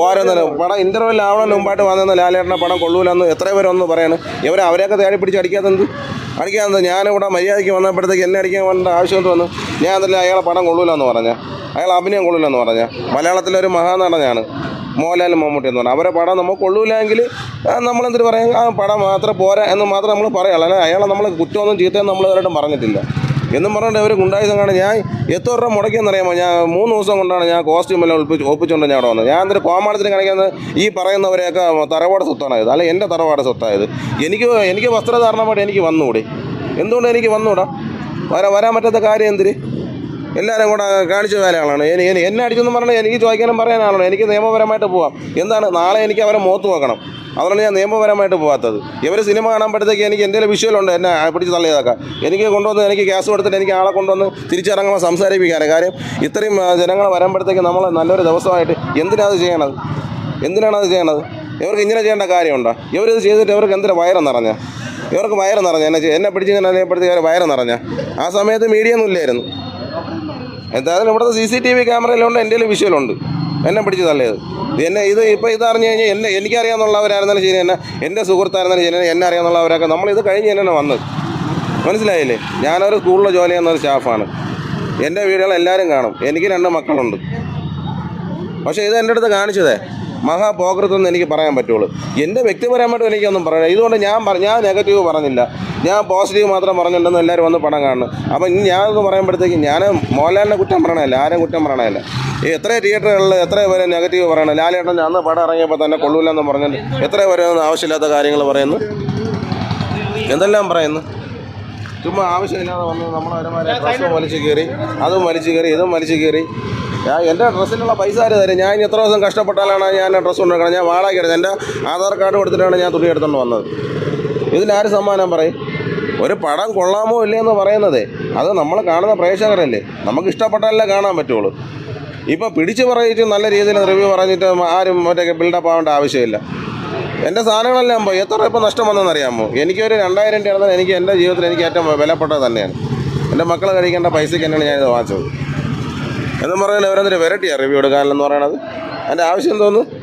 പോരെന്ന് പടം ഇന്റർവെൽ ആവണതിന് മുമ്പായിട്ട് വന്നിരുന്ന ലാലേട്ടനെ പടം കൊള്ളൂലെന്ന് എത്ര പേരൊന്നും പറയാണ്. ഇവരെ അവരെയൊക്കെ തേടി പിടിച്ച് അടിക്കാത്തത് അടിക്കാത്തത് ഞാനിവിടെ മര്യാദയ്ക്ക് വന്നപ്പോഴത്തേക്ക് എന്നെ അടിക്കാൻ വേണ്ട ആവശ്യം വന്നു ഞാൻ അതിൽ അയാളെ പടം കൊള്ളൂലെന്ന് പറഞ്ഞ. അയാൾ അഭിനയം കൊള്ളൂലെന്ന് പറഞ്ഞ. മലയാളത്തിലെ ഒരു മഹാനടനാണ്. മോഹൻലാൽ മമ്മൂട്ടി എന്ന് പറഞ്ഞാൽ അവരെ പടം നമുക്ക് കൊള്ളൂലെങ്കിൽ നമ്മളെന്തിട്ട് പറയാം? ആ പടം മാത്രം പോരാ എന്ന് മാത്രം നമ്മൾ പറയാം അല്ലാതെ അയാളെ നമ്മൾ കുറ്റമൊന്നും നമ്മൾ ഇതുവരെയായിട്ടും പറഞ്ഞിട്ടില്ല. എന്നും പറഞ്ഞിട്ട് ഒരു ഗുണ്ടായുസം കാണാൻ ഞാൻ എത്ര രൂപ മുടക്കിയെന്നറിയാമോ? ഞാൻ മൂന്ന് ദിവസം കൊണ്ടാണ് ഞാൻ കോസ്റ്റ്യൂം എല്ലാം ഒളിപ്പിച്ച് ഒപ്പിച്ചുകൊണ്ട് ഞാൻ അവിടെ വന്നത്. ഞാൻ എന്തൊരു കോമാളത്തിന് കാണിക്കുന്നത് ഈ പറയുന്നവരെയൊക്കെ തറവാട് സ്വത്താണത് അല്ല എന്റെ തറവാട് സ്വത്തായത് എനിക്ക് എനിക്ക് വസ്ത്രധാരണമായിട്ട് എനിക്ക് വന്നുകൂടി. എന്തുകൊണ്ട് എനിക്ക് വന്നുകൂടാ? വരാൻ വരാൻ പറ്റാത്ത കാര്യം എന്തിന്? എല്ലാവരും കൂടെ കാണിച്ച വേലയാളാണ് എനി എനി- എന്നെ അടിച്ചെന്ന് പറഞ്ഞാൽ എനിക്ക് ചോദിക്കാനും പറയാനാണല്ലോ എനിക്ക് നിയമപരമായിട്ട് പോവാം. എന്താണ്? നാളെ എനിക്ക് അവരെ മുഖത്ത് നോക്കണം. അതുകൊണ്ട് ഞാൻ നിയമപരമായിട്ട് പോകാത്തത് ഇവർ സിനിമ കാണുമ്പോഴത്തേക്ക് എനിക്ക് എന്തെങ്കിലും വിഷയമുണ്ട്? എന്നെ പിടിച്ച് തള്ളിയതൊക്കെ. എനിക്ക് കൊണ്ടുവന്ന് എനിക്ക് ഗ്യാസ് കൊടുത്തിട്ട് എനിക്ക് ആളെ കൊണ്ടുവന്ന് തിരിച്ചിറങ്ങുമ്പോൾ സംസാരിപ്പിക്കാനും കാര്യം ഇത്രയും ജനങ്ങൾ വരുമ്പോഴത്തേക്ക് നമ്മൾ നല്ലൊരു ദിവസമായിട്ട് എന്തിനാണ് ചെയ്യണത്? എന്തിനാണ് അത് ചെയ്യണത്? ഇവർക്ക് ഇങ്ങനെ ചെയ്യേണ്ട കാര്യമുണ്ടോ? ഇവരിത് ചെയ്തിട്ട് ഇവർക്ക് എന്തിനാ വയറ് നിറഞ്ഞ? ഇവർക്ക് വയറ് നിറഞ്ഞ. എന്നെ എന്നെ പിടിച്ച് ഇങ്ങനെ അറിയപ്പെടുത്തേക്ക് അവർ വയറ് നിറഞ്ഞ. ആ സമയത്ത് മീഡിയ ഒന്നും ഇല്ലായിരുന്നു. എന്തായാലും ഇവിടുത്തെ സി സി ടി വി ക്യാമറയിലുണ്ട് എന്റെ വിഷയമുണ്ട് വിഷ്വലുണ്ട്. എന്നെ പിടിച്ച് തള്ളിയത് എന്നെ ഇത് ഇപ്പോൾ ഇത് അറിഞ്ഞു കഴിഞ്ഞാൽ എന്നെ എനിക്കറിയാമെന്നുള്ളവരായിരുന്നാലും ശരി തന്നെ എന്റെ സുഹൃത്തായിരുന്നാലും ശരി തന്നെ എന്നെ അറിയാമെന്നുള്ളവരൊക്കെ നമ്മൾ ഇത് കഴിഞ്ഞ് തന്നെയാണ് വന്നത്. മനസ്സിലായില്ലേ? ഞാനൊരു സ്കൂളിൽ ജോലി ചെയ്യുന്ന ഒരു സ്റ്റാഫാണ്. എന്റെ വീടുകൾ എല്ലാവരും കാണും. എനിക്ക് രണ്ട് മക്കളുണ്ട്. പക്ഷേ ഇത് എന്റെ അടുത്ത് കാണിച്ചതേ മഹാപോകൃത്വം എനിക്ക് പറയാൻ പറ്റുള്ളൂ. എന്റെ വ്യക്തിപരമായിട്ടും എനിക്കൊന്നും പറയാം ഇതുകൊണ്ട് ഞാൻ ഞാൻ നെഗറ്റീവ് പറഞ്ഞില്ല. ഞാൻ പോസിറ്റീവ് മാത്രം പറഞ്ഞിട്ടുണ്ടെന്ന് എല്ലാവരും വന്ന് പടം കാണുന്നു. അപ്പം ഇനി ഞാനൊന്ന് പറയുമ്പോഴത്തേക്ക് ഞാൻ മോഹൻലാലിനെ കുറ്റം പറയണമല്ല ആരും കുറ്റം പറയണമല്ല എത്ര തിയേറ്ററുകളിൽ എത്ര പേര് നെഗറ്റീവ് പറയണം ലാലേട്ടൻ അന്ന് പടം ഇറങ്ങിയപ്പോൾ തന്നെ കൊള്ളൂലെന്ന് പറഞ്ഞിട്ട് എത്ര പേര് ആവശ്യമില്ലാത്ത കാര്യങ്ങൾ പറയുന്നു? എന്തെല്ലാം പറയുന്നു? ചുമ്മാ ആവശ്യമില്ലാതെ വന്ന് നമ്മളെ ഡ്രസ്സ് വലിച്ചു കയറി അതും വലിച്ചു കയറി ഇതും വലിച്ചു കയറി ഞാൻ എന്റെ ഡ്രസ്സിനുള്ള പൈസ ആര് തരും? ഞാൻ ഇനി എത്ര ദിവസം കഷ്ടപ്പെട്ടാലാണ് ഞാൻ ഡ്രസ്സ് കൊണ്ടുവരണം ഞാൻ വാടക എന്റെ ആധാർ കാർഡ് കൊടുത്തിട്ടാണ് ഞാൻ തുണി എടുത്തുകൊണ്ട് വന്നത്. ഇതിനാര് സമ്മാനം പറയും? ഒരു പടം കൊള്ളാമോ ഇല്ലേ എന്ന് പറയുന്നത് അത് നമ്മൾ കാണുന്ന പ്രേക്ഷകരല്ലേ? നമുക്ക് ഇഷ്ടപ്പെട്ടാലേ കാണാൻ പറ്റുള്ളൂ. ഇപ്പോൾ പിടിച്ച് പറയിച്ച് നല്ല രീതിയിൽ റിവ്യൂ പറഞ്ഞിട്ട് ആരും മറ്റേ ബിൽഡപ്പ് ആവേണ്ട ആവശ്യമില്ല. എന്റെ സാധനങ്ങളെല്ലാം പോയി. എത്ര ഇപ്പോൾ ഇപ്പം നഷ്ടം വന്നെന്നറിയാമോ? എനിക്കൊരു രണ്ടായിരം രൂപ എനിക്ക് എന്റെ ജീവിതത്തിൽ എനിക്ക് ഏറ്റവും വിലപ്പെട്ടത് തന്നെയാണ്. എന്റെ മക്കൾ കഴിക്കേണ്ട പൈസയ്ക്ക് തന്നെയാണ് ഞാനിത് വാങ്ങിച്ചത്. എന്നും പറഞ്ഞാൽ അവരതിന് വെറൈറ്റിയാണ് റിവ്യൂ എടുക്കാനെന്ന് പറയണത്. അതിന്റെ ആവശ്യം തോന്നുന്നു